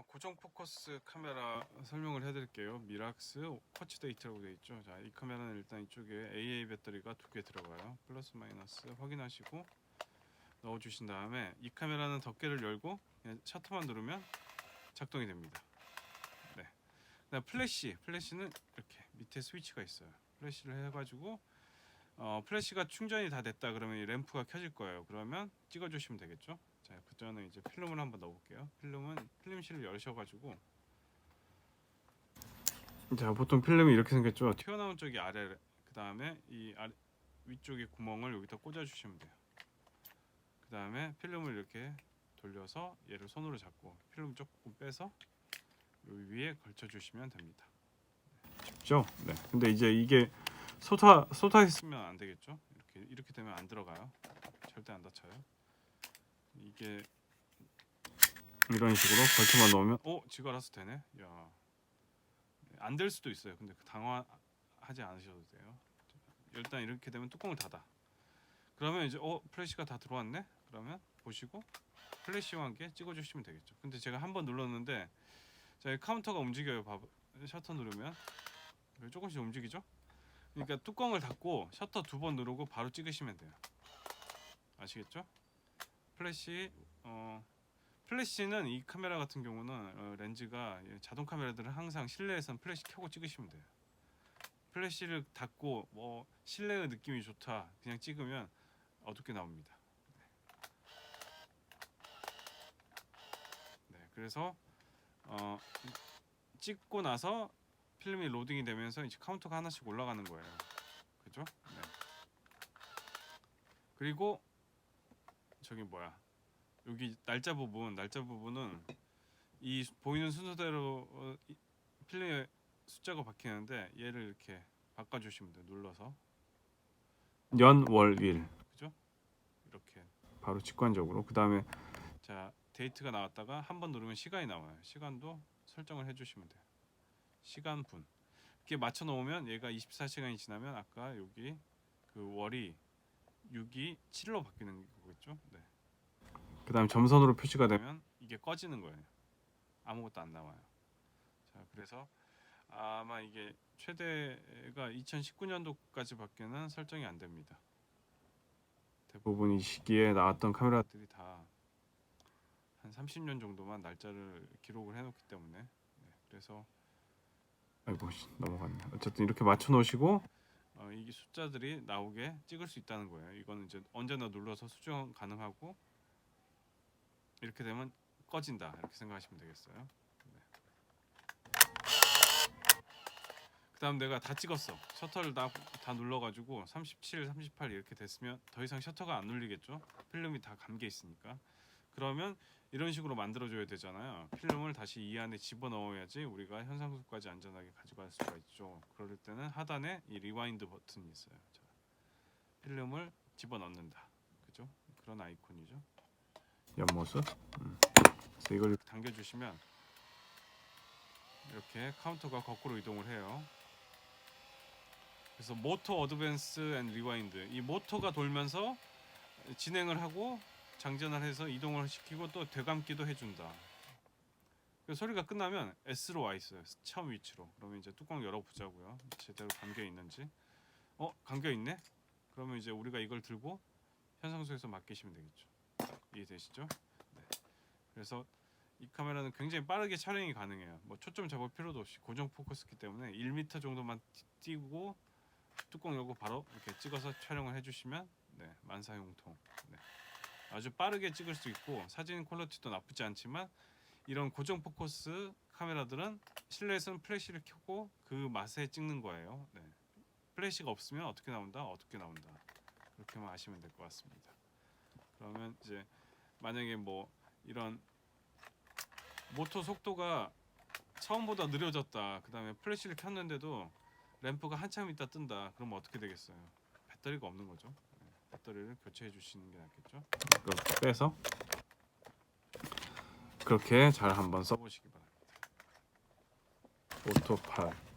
어, 고정 포커스 카메라 설명을 해드릴게요. 미락스 쿼츠 데이트라고 되어 있죠. 자, 이 카메라는 일단 이쪽에 AA 배터리가 두 개 들어가요. 플러스 마이너스 확인하시고 넣어주신 다음에 이 카메라는 덮개를 열고 그냥 셔터만 누르면 작동이 됩니다. 네. 그다음 플래시, 플래시는 이렇게 밑에 스위치가 있어요. 플래시를 해가지고 어, 플래시가 충전이 다 됐다 그러면 이 램프가 켜질 거예요. 그러면 찍어주시면 되겠죠. 자, 그 전에 이제 필름을 한번 넣어볼게요. 필름은 필름실을 열으셔가지고 자, 보통 필름이 이렇게 생겼죠. 튀어나온 쪽이 아래, 그 다음에 이 아래, 위쪽에 구멍을 여기다 꽂아주시면 돼요. 그 다음에 필름을 이렇게 돌려서 얘를 손으로 잡고 필름 조금 빼서 위에 걸쳐주시면 됩니다. 쉽죠? 네. 근데 이제 이게 쏟아 쏟아 있으면 안 되겠죠? 이렇게 이렇게 되면 안 들어가요. 절대 안 닫혀요. 이게 이런 식으로 걸쳐만 넣으면 어 지가 알아서 되네. 야. 안 될 수도 있어요. 근데 그 당황하지 않으셔도 돼요. 일단 이렇게 되면 뚜껑을 닫아. 그러면 이제 어 플래시가 다 들어왔네. 그러면 보시고 플래시와 함께 찍어주시면 되겠죠. 근데 제가 한 번 눌렀는데 저희 카운터가 움직여요. 봐 셔터 누르면 조금씩 움직이죠. 그러니까 뚜껑을 닫고 셔터 두 번 누르고 바로 찍으시면 돼요. 아시겠죠? 플래시 어 플래시는 이 카메라 같은 경우는 어, 렌즈가 이 자동 카메라들은 항상 실내에선 플래시 켜고 찍으시면 돼요. 플래시를 닫고 뭐 실내의 느낌이 좋다 그냥 찍으면 어둡게 나옵니다. 네, 네, 그래서 어, 찍고 나서 필름이 로딩이 되면서 이제 카운터가 하나씩 올라가는 거예요. 그죠? 네. 그리고 저기 뭐야? 여기 날짜 부분, 날짜 부분은 이 보이는 순서대로 어, 이 필름에 숫자가 바뀌는데 얘를 이렇게 바꿔주시면 돼요. 눌러서 년, 월, 일, 그죠? 이렇게 바로 직관적으로. 그 다음에 자 데이트가 나왔다가 한 번 누르면 시간이 나와요. 시간도 설정을 해주시면 돼요. 시간 분 이렇게 맞춰 놓으면 얘가 24시간이 지나면 아까 여기 그 월이 6이 7로 바뀌는 거겠죠. 네. 그다음 점선으로 표시가 되면 이게 꺼지는 거예요. 아무것도 안 나와요. 자, 그래서 아마 이게 최대가 2019년도까지 밖에는 설정이 안 됩니다. 대부분 이 시기에 나왔던 카메라들이 다 한 30년 정도만 날짜를 기록을 해놓기 때문에 네, 그래서 아이고 씨, 넘어갔네. 어쨌든 이렇게 맞춰 놓으시고 어, 이게 숫자들이 나오게 찍을 수 있다는 거예요. 이거는 이제 언제나 눌러서 수정 가능하고 이렇게 되면 꺼진다 이렇게 생각하시면 되겠어요. 네. 그다음 내가 다 찍었어. 셔터를 다, 다 눌러가지고 37, 38 이렇게 됐으면 더 이상 셔터가 안 눌리겠죠. 필름이 다 감겨 있으니까. 그러면 이런 식으로 만들어줘야 되잖아요. 필름을 다시 이 안에 집어넣어야지 우리가 현상수까지 안전하게 가져갈 수가 있죠. 그럴 때는 하단에 이 리와인드 버튼이 있어요. 자, 필름을 집어넣는다. 그죠? 그런 아이콘이죠. 옆모습. 음. 그래서 이걸 당겨주시면 이렇게 카운터가 거꾸로 이동을 해요. 그래서 모터 어드밴스 앤 리와인드 이 모터가 돌면서 진행을 하고 장전을 해서 이동을 시키고 또 되감기도 해준다. 그 소리가 끝나면 S로 와 있어요. 처음 위치로. 그러면 이제 뚜껑 열어 보자고요. 제대로 감겨 있는지. 어 감겨 있네? 그러면 이제 우리가 이걸 들고 현상소에서 맡기시면 되겠죠. 이해되시죠? 네. 그래서 이 카메라는 굉장히 빠르게 촬영이 가능해요. 뭐 초점 잡을 필요도 없이 고정 포커스기 때문에 1m 정도만 띄- 띄고 뚜껑 열고 바로 이렇게 찍어서 촬영을 해주시면 네, 만사용통. 네. 아주 빠르게 찍을 수 있고 사진 퀄리티도 나쁘지 않지만 이런 고정 포커스 카메라들은 실내에서는 플래시를 켜고 그 맛에 찍는 거예요. 네. 플래시가 없으면 어떻게 나온다? 어떻게 나온다. 그렇게만 아시면 될 것 같습니다. 그러면 이제 만약에 뭐 이런 모터 속도가 처음보다 느려졌다. 그 다음에 플래시를 켰는데도 램프가 한참 있다 뜬다. 그러면 어떻게 되겠어요? 배터리가 없는 거죠. 네, 배터리를 교체해 주시는 게 낫겠죠. 이렇게 빼서 그렇게 잘 한번 써보시기 바랍니다. 오토팔